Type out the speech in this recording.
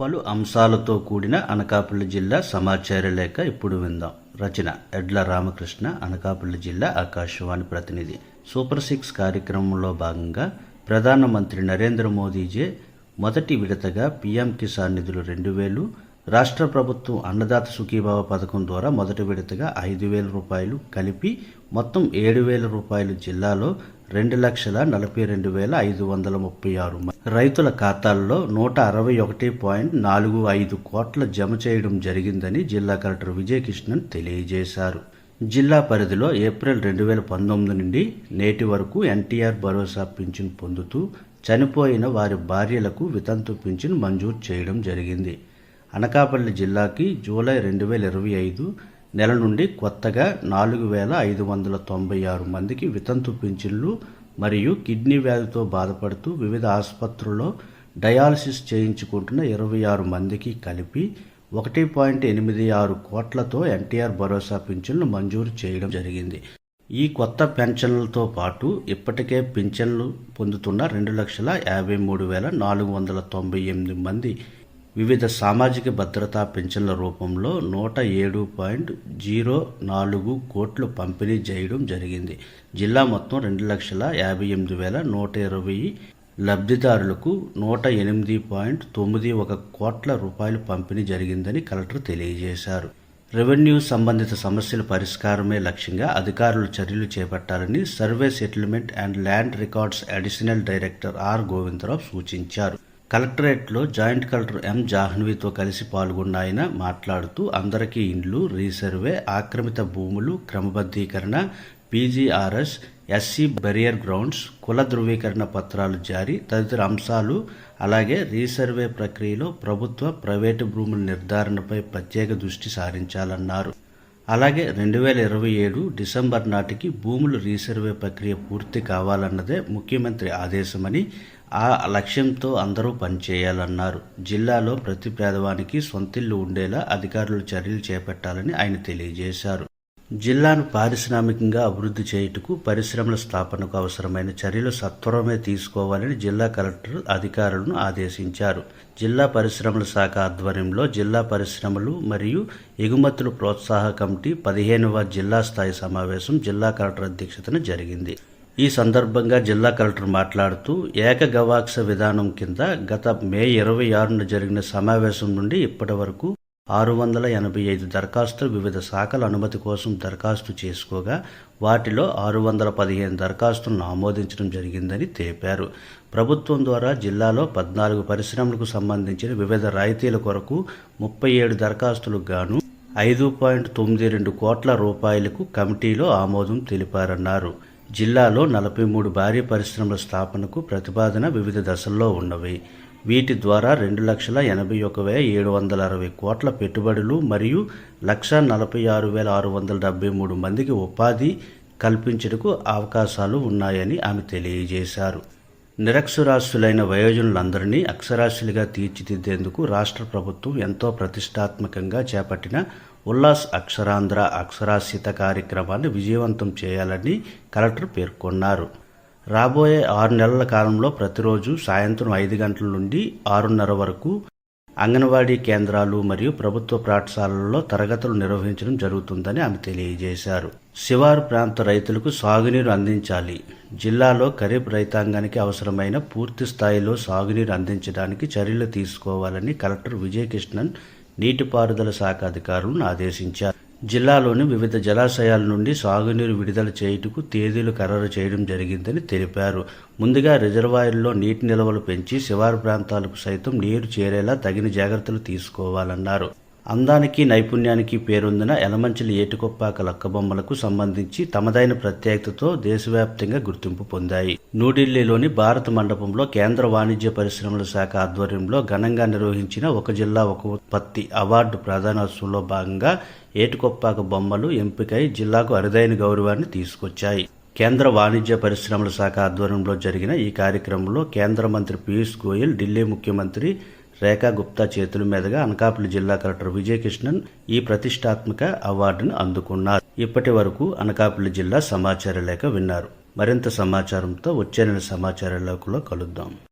పలు అంశాలతో కూడిన అనకాపల్లి జిల్లా సమాచార లేఖ ఇప్పుడు విందాం. రచన ఎడ్ల రామకృష్ణ అనకాపల్లి జిల్లా ఆకాశవాణి ప్రతినిధి. సూపర్ సిక్స్ కార్యక్రమంలో భాగంగా ప్రధానమంత్రి నరేంద్ర మోదీజే మొదటి విడతగా పీఎం కిసాన్ నిధులు రెండు వేలు రాష్ట్ర ప్రభుత్వం అన్నదాత సుఖీభావ పథకం ద్వారా మొదటి విడతగా ఐదు వేల రూపాయలు కలిపి మొత్తం ఏడు వేల రూపాయలు జిల్లాలో రెండు లక్షల నలభై రెండు వేల ఐదు వందల ముప్పై ఆరు రైతుల ఖాతాల్లో నూట అరవై ఒకటి పాయింట్ నాలుగు ఐదు కోట్ల జమ చేయడం జరిగిందని జిల్లా కలెక్టర్ విజయకృష్ణన్ తెలియజేశారు. జిల్లా పరిధిలో ఏప్రిల్ రెండు వేల పంతొమ్మిది నుండి నేటి వరకు ఎన్టీఆర్ భరోసా పింఛన్ పొందుతూ చనిపోయిన వారి భార్యలకు వితంతు పింఛన్ మంజూరు చేయడం జరిగింది. అనకాపల్లి జిల్లాకి జూలై రెండు వేల ఇరవై ఐదు నెల నుండి కొత్తగా నాలుగు వేల ఐదు వందల తొంభై ఆరు మందికి వితంతు పింఛన్లు మరియు కిడ్నీ వ్యాధితో బాధపడుతూ వివిధ ఆసుపత్రుల్లో డయాలసిస్ చేయించుకుంటున్న ఇరవై ఆరు మందికి కలిపి ఒకటి పాయింట్ ఎనిమిది ఆరు కోట్లతో ఎన్టీఆర్ భరోసా పింఛన్లు మంజూరు చేయడం జరిగింది. ఈ కొత్త పెన్షన్లతో పాటు ఇప్పటికే పింఛన్లు పొందుతున్న రెండు లక్షల యాభై మూడు వేల నాలుగు వందల తొంభై ఎనిమిది మంది వివిధ సామాజిక భద్రతా పింఛన్ల రూపంలో నూట ఏడు పాయింట్ జీరో నాలుగు కోట్లు పంపిణీ చేయడం జరిగింది. జిల్లా మొత్తం రెండు లక్షల యాభై ఎనిమిది వేల నూట ఇరవై లబ్ధిదారులకు నూట ఎనిమిది పాయింట్ తొమ్మిది ఒక కోట్ల రూపాయలు పంపిణీ జరిగిందని కలెక్టర్ తెలియజేశారు. రెవెన్యూ సంబంధిత సమస్యల పరిష్కారమే లక్ష్యంగా అధికారులు చర్యలు చేపట్టాలని survey settlement and land records additional director R Govindarao సూచించారు. కలెక్టరేట్లో జాయింట్ కలెక్టర్ ఎం జాహ్నవితో కలిసి పాల్గొన్న ఆయన మాట్లాడుతూ అందరికీ ఇండ్లు రీసర్వే ఆక్రమిత భూములు క్రమబద్ధీకరణ పీజీఆర్ఎస్ ఎస్సీ బెరియర్ గ్రౌండ్స్ కుల ధృవీకరణ పత్రాలు జారీ తదితర అంశాలు అలాగే రీసర్వే ప్రక్రియలో ప్రభుత్వ ప్రైవేటు భూముల నిర్ధారణపై ప్రత్యేక దృష్టి సారించాలన్నారు. అలాగే రెండు వేల ఇరవై ఏడు డిసెంబర్ నాటికి భూములు రీసర్వే ప్రక్రియ పూర్తి కావాలన్నదే ముఖ్యమంత్రి ఆదేశమని ఆ లక్ష్యంతో అందరూ పనిచేయాలన్నారు. జిల్లాలో ప్రతి పేదవానికి సొంతిల్లు ఉండేలా అధికారులు చర్యలు చేపట్టాలని ఆయన తెలియజేశారు. జిల్లాను పారిశ్రామికంగా అభివృద్ధి చేయుటకు పరిశ్రమల స్థాపనకు అవసరమైన చర్యలు సత్వరమే తీసుకోవాలని జిల్లా కలెక్టర్ అధికారులను ఆదేశించారు. జిల్లా పరిశ్రమల శాఖ ఆధ్వర్యంలో జిల్లా పరిశ్రమలు మరియు ఎగుమతులు ప్రోత్సాహ కమిటీ పదిహేనవ జిల్లా స్థాయి సమావేశం జిల్లా కలెక్టర్ అధ్యక్షతన జరిగింది. ఈ సందర్భంగా జిల్లా కలెక్టర్ మాట్లాడుతూ ఏకగవాక్ష విధానం కింద గత మే ఇరవై ఆరున జరిగిన సమావేశం నుండి ఇప్పటి వరకు ఆరు వందల ఎనభై ఐదు దరఖాస్తులు వివిధ శాఖల అనుమతి కోసం దరఖాస్తు చేసుకోగా వాటిలో ఆరు వందల పదిహేను దరఖాస్తులను ఆమోదించడం జరిగిందని తెలిపారు. ప్రభుత్వం ద్వారా జిల్లాలో పద్నాలుగు పరిశ్రమలకు సంబంధించిన వివిధ రాయితీల కొరకు ముప్పై ఏడు దరఖాస్తులకు గాను ఐదు పాయింట్ తొమ్మిది రెండు కోట్ల రూపాయలకు కమిటీలో ఆమోదం తెలిపారన్నారు. జిల్లాలో నలభై మూడు భారీ పరిశ్రమల స్థాపనకు ప్రతిపాదన వివిధ దశల్లో ఉన్నవి. వీటి ద్వారా రెండు లక్షల ఎనభై ఒక వేల ఏడు వందల అరవై కోట్ల పెట్టుబడులు మరియు లక్ష నలభై ఆరు వేల ఆరు వందల డెబ్బై మూడు మందికి ఉపాధి కల్పించుటకు అవకాశాలు ఉన్నాయని ఆమె తెలియజేశారు. నిరక్షరాస్యులైన వయోజనులందరినీ అక్షరాస్యులుగా తీర్చిదిద్దేందుకు రాష్ట్ర ప్రభుత్వం ఎంతో ప్రతిష్టాత్మకంగా చేపట్టిన ఉల్లాస్ అక్షరాంధ్ర అక్షరాస్యత కార్యక్రమాన్ని విజయవంతం చేయాలని కలెక్టర్ పేర్కొన్నారు. రాబోయే ఆరు నెలల కాలంలో ప్రతిరోజు సాయంత్రం ఐదు గంటల నుండి ఆరున్నర వరకు అంగన్వాడీ కేంద్రాలు మరియు ప్రభుత్వ పాఠశాలల్లో తరగతులు నిర్వహించడం జరుగుతుందని ఆమె తెలియజేశారు. శివారు ప్రాంత రైతులకు సాగునీరు అందించాలి. జిల్లాలో ఖరీఫ్ రైతాంగానికి అవసరమైన పూర్తి స్థాయిలో సాగునీరు అందించడానికి చర్యలు తీసుకోవాలని కలెక్టర్ విజయకృష్ణన్ నీటిపారుదల శాఖ అధికారులను ఆదేశించారు. జిల్లాలోని వివిధ జలాశయాల నుండి సాగునీరు విడుదల చేయుటకు తేదీలు ఖరారు చేయడం జరిగిందని తెలిపారు. ముందుగా రిజర్వాయర్లో నీటి నిల్వలు పెంచి శివారు ప్రాంతాలకు సైతం నీరు చేరేలా తగిన జాగ్రత్తలు తీసుకోవాలన్నారు. అందానికి నైపుణ్యానికి పేరొందిన ఎలమంచిలి ఏటుకొప్పాక లక్కబొమ్మలకు సంబంధించి తమదైన ప్రత్యేకతతో దేశవ్యాప్తంగా గుర్తింపు పొందాయి. న్యూఢిల్లీలోని భారత మండపంలో కేంద్ర వాణిజ్య పరిశ్రమల శాఖ ఆధ్వర్యంలో ఘనంగా నిర్వహించిన ఒక జిల్లా ఒక ఉత్పత్తి అవార్డు ప్రధానోత్సవంలో భాగంగా ఏటుకొప్పాక బొమ్మలు ఎంపికై జిల్లాకు అరుదైన గౌరవాన్ని తీసుకొచ్చాయి. కేంద్ర వాణిజ్య పరిశ్రమల శాఖ ఆధ్వర్యంలో జరిగిన ఈ కార్యక్రమంలో కేంద్ర మంత్రి పీయూష్ గోయల్ ఢిల్లీ ముఖ్యమంత్రి రేఖా గుప్తా చేతుల మీదుగా అనకాపల్లి జిల్లా కలెక్టర్ విజయకృష్ణన్ ఈ ప్రతిష్టాత్మక అవార్డును అందుకున్నారు. ఇప్పటి వరకు అనకాపల్లి జిల్లా సమాచార లేఖ విన్నారు. మరింత సమాచారంతో వచ్చే నెల సమాచార లేఖలో కలుద్దాం.